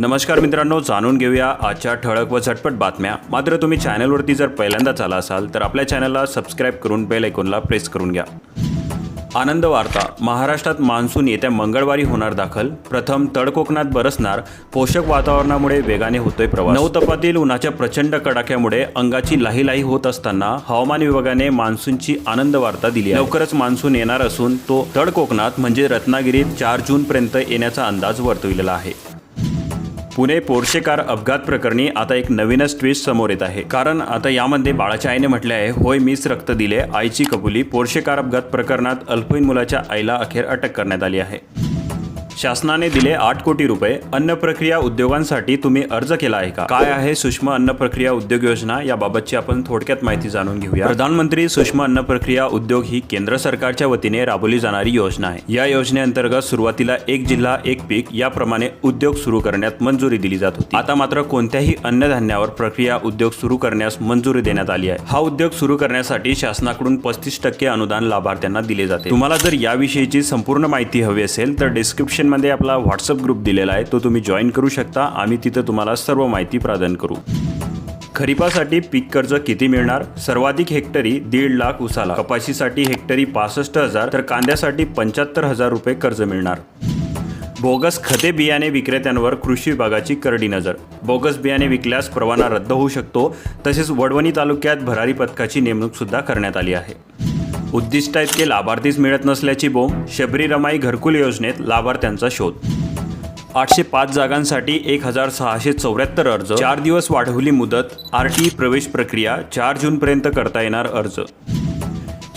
नमस्कार मित्रांनो जाणून घेऊया आजच्या ठळक व झटपट बातम्या. मात्र तुम्ही चॅनलवरती जर पहिल्यांदाच आला असाल तर आपल्या चॅनलला सबस्क्राईब करून बेल ऐकूनला प्रेस करून घ्या. आनंद वार्ता. महाराष्ट्रात मान्सून येत्या मंगळवारी होणार दाखल. प्रथम तळकोकणात बरसणार. पोषक वातावरणामुळे वेगाने होतोय प्रवास. नवतपातील उन्हाच्या प्रचंड कडाक्यामुळे अंगाची लाही लाही होत असताना हवामान विभागाने मान्सूनची आनंद वार्ता दिली लवकरच मान्सून येणार असून तो तळकोकणात म्हणजे रत्नागिरीत चार जून पर्यंत येण्याचा अंदाज वर्तविलेला आहे. पुणे पोर्शे कार अपघात प्रकरणी आता एक नवीनच ट्विस्ट समोर येत आहे. कारण आता यामध्ये बाळाच्या आईने म्हटले आहे होय मीच रक्त दिले. आईची कबुली. पोर्शे कार अपघात प्रकरणात अल्पवयीन मुलाच्या आईला अखेर अटक करण्यात आली आहे. शासनाने दिले आठ कोटी रुपये अन्न प्रक्रिया उद्योगांसाठी तुम्ही अर्ज केला आहे का? काय आहे सूक्ष्म अन्न प्रक्रिया उद्योग योजना? याबाबतची आपण थोडक्यात माहिती जाणून घेऊया. प्रधानमंत्री सूक्ष्म अन्न प्रक्रिया उद्योग ही केंद्र सरकारच्या वतीने राबवली जाणारी योजना आहे. या योजनेअंतर्गत सुरुवातीला एक जिल्हा एक पीक याप्रमाणे उद्योग सुरू करण्यात मंजुरी दिली जात होती. आता मात्र कोणत्याही अन्नधान्यावर प्रक्रिया उद्योग सुरू करण्यास मंजुरी देण्यात आली आहे. हा उद्योग सुरू करण्यासाठी शासनाकडून पस्तीस टक्के अनुदान लाभार्थ्यांना दिले जाते. तुम्हाला जर याविषयीची संपूर्ण माहिती हवी असेल तर डिस्क्रिप्शन मध्ये आपला व्हॉट्सअप ग्रुप दिलेला आहे तो तुम्ही जॉईन करू शकता. आम्ही तिथं तुम्हाला सर्व माहिती प्रदान करू. खरीपासाठी पीक कर्ज किती मिळणार? सर्वाधिक हेक्टरी दीड लाख उसाला. कपाशीसाठी हेक्टरी पासष्ट हजार तर कांद्यासाठी पंच्याहत्तर हजार रुपये कर्ज मिळणार. बोगस खते बियाणे विक्रेत्यांवर कृषी विभागाची करडी नजर. बोगस बियाणे विकल्यास परवाना रद्द होऊ शकतो. तसेच वडवणी तालुक्यात भरारी पथकाची नेमणूक सुद्धा करण्यात आली आहे. उद्दिष्ट इतके लाभार्थीच मिळत नसल्याची बोंब शबरी रमाई घरकुल योजनेत लाभार्थ्यांचा शोध. आठशे पाच जागांसाठी एक हजार सहाशे चौऱ्याहत्तर अर्ज. चार दिवस वाढवली मुदत. आर टी प्रवेश प्रक्रिया चार जूनपर्यंत करता येणार अर्ज.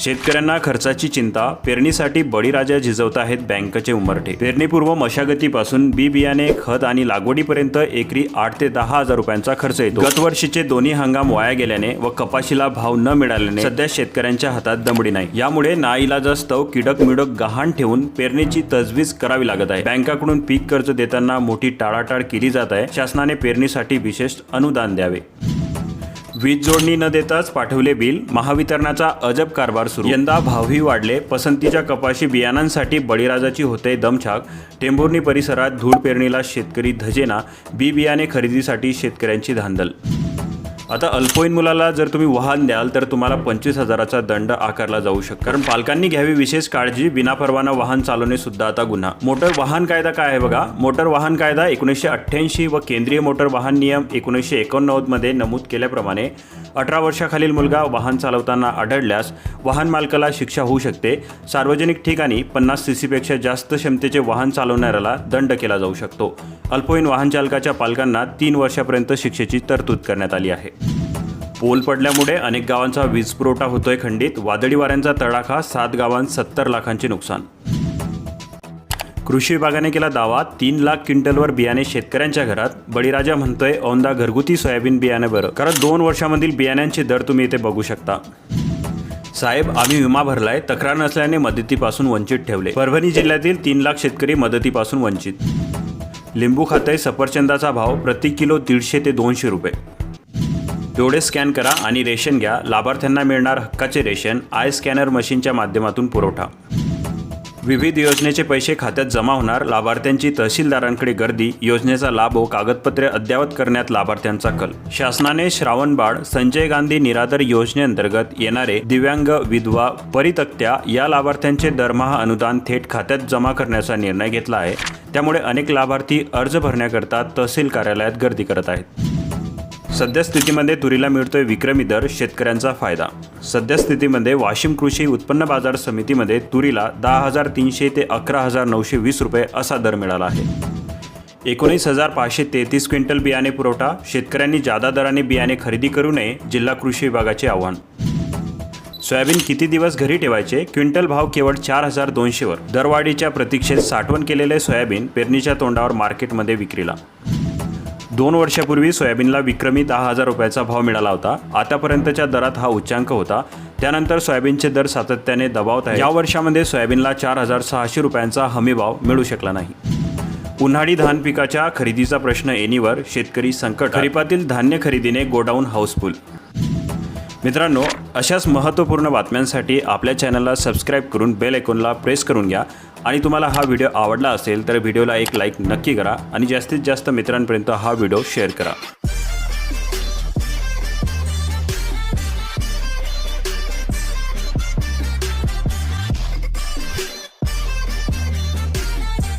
शेतकऱ्यांना खर्चाची चिंता पेरणीसाठी बळीराजा झिजवत आहेत बँकेचे उमरठे. पेरणीपूर्व मशागतीपासून बी बियाणे खत आणि लागवडीपर्यंत एकरी आठ ते दहा हजार रुपयांचा खर्च येतो. गतवर्षीचे दोन्ही हंगाम वाया गेल्याने व कपाशीला भाव न मिळाल्याने सध्या शेतकऱ्यांच्या हातात दमडी नाही. यामुळे नाईलाजास्तव किडक मिडक गहाण ठेवून पेरणीची तजवीज करावी लागत आहे. बँकाकडून पीक कर्ज देताना मोठी टाळाटाळ केली जात आहे. शासनाने पेरणीसाठी विशेष अनुदान द्यावे. वीज जोडणी न देताच पाठवले बिल महावितरणाचा अजब कारभार सुरू. यंदा भावही वाढले. पसंतीच्या कपाशी बियाणांसाठी बळीराजाची होते दमछाक. टेंभुर्णी परिसरात धूळ पेरणीला शेतकरी धजेना. बी बियाणे खरेदीसाठी शेतकऱ्यांची धांदल आता अल्पवयीन मुलाला जर तुम्ही वाहन द्याल तर तुम्हाला पंचवीस हजाराचा दंड आकारला जाऊ शकतो. कारण पालकांनी घ्यावी विशेष काळजी विनापरवाना वाहन चालवणे सुद्धा आता गुन्हा. मोटर वाहन कायदा काय आहे बघा? मोटर वाहन कायदा एकोणीसशे अठ्ठ्याऐंशी व केंद्रीय मोटर वाहन नियम एकोणीसशे एकोणनव्वदमध्ये नमूद केल्याप्रमाणे अठरा वर्षाखालील मुलगा वाहन चालवताना आढळल्यास वाहन मालकाला शिक्षा होऊ शकते. सार्वजनिक ठिकाणी पन्नास सी सीपेक्षा जास्त क्षमतेचे वाहन चालवणाऱ्याला दंड केला जाऊ शकतो. अल्पवयीन वाहन चालकाच्या पालकांना तीन वर्षापर्यंत शिक्षेची तरतूद करण्यात आली आहे. पोल पडल्यामुळे अनेक गावांचा वीज पुरवठा होतोय खंडित. वादळी वाऱ्यांचा तडाखा सात गावांत सत्तर लाखांचे नुकसान. कृषी विभागाने केला दावा तीन लाख क्विंटलवर बियाणे शेतकऱ्यांच्या घरात. बळीराजा म्हणतोय औंदा घरगुती सोयाबीन बियाणे बरं. कारण दोन वर्षामधील बियाण्यांचे दर तुम्ही इथे बघू शकता. साहेब आम्ही विमा भरलाय तक्रार नसल्याने मदतीपासून वंचित ठेवले. परभणी जिल्ह्यातील तीन लाख शेतकरी मदतीपासून वंचित. लिंबू खाते सफरचंदाचा भाव प्रति किलो दीडशे ते दोनशे रुपये. एवढे स्कॅन करा आणि रेशन घ्या. लाभार्थ्यांना मिळणार हक्काचे रेशन आय स्कॅनर मशीनच्या माध्यमातून पुरवठा. विविध योजनेचे पैसे खात्यात जमा होणार लाभार्थ्यांची तहसीलदारांकडे गर्दी योजनेचा लाभ व कागदपत्रे अद्ययावत करण्यात लाभार्थ्यांचा कल. शासनाने श्रावणबाळ संजय गांधी निराधार योजनेअंतर्गत येणारे दिव्यांग विधवा परितक्त्या या लाभार्थ्यांचे दरमहा अनुदान थेट खात्यात जमा करण्याचा निर्णय घेतला आहे. त्यामुळे अनेक लाभार्थी अर्ज भरण्याकरता तहसील कार्यालयात गर्दी करत आहेत. सध्या स्थितीमध्ये तुरीला मिळतोय विक्रमी दर शेतकऱ्यांचा फायदा. सद्यस्थितीमध्ये वाशिम कृषी उत्पन्न बाजार समितीमध्ये तुरीला दहा हजार तीनशे ते अकरा हजार नऊशे वीस रुपये असा दर मिळाला आहे. एकोणीस हजार पाचशे तेहतीस क्विंटल बियाणे पुरवठा शेतकऱ्यांनी जादा दराने बियाणे खरेदी करू नये जिल्हा कृषी विभागाचे आव्हान. सोयाबीन किती दिवस घरी ठेवायचे? क्विंटल भाव केवळ चार हजार दोनशेवर. दरवाढीच्या प्रतीक्षेत साठवण केलेले सोयाबीन पेरणीच्या तोंडावर मार्केटमध्ये विक्रीला. दोन वर्षापूर्वी सोयाबीनला विक्रमी दहा हजार रुपयाचा भाव मिळाला होता. आतापर्यंतच्या दरात हा उच्चांक होता. त्यानंतर सोयाबीनचे दर सातत्याने दबावत आहे या वर्षामध्ये सोयाबीनला चार हजार सहाशे रुपयांचा हमी भाव मिळू शकला नाही. उन्हाळी धान पिकाच्या खरेदीचा प्रश्न येणीवर शेतकरी संकट. खरीपातील धान्य खरेदीने गोडाऊन हाऊसफुल. मित्रांनो अशाच महत्त्वपूर्ण बातम्यांसाठी आपल्या चॅनलला सबस्क्राईब करून बेल ऐकूनला प्रेस करून घ्या. आणि तुम्हाला हा व्हिडिओ आवडला असेल तर व्हिडिओला एक लाईक नक्की करा आणि जास्तीत जास्त मित्रांपर्यंत हा व्हिडिओ शेअर करा.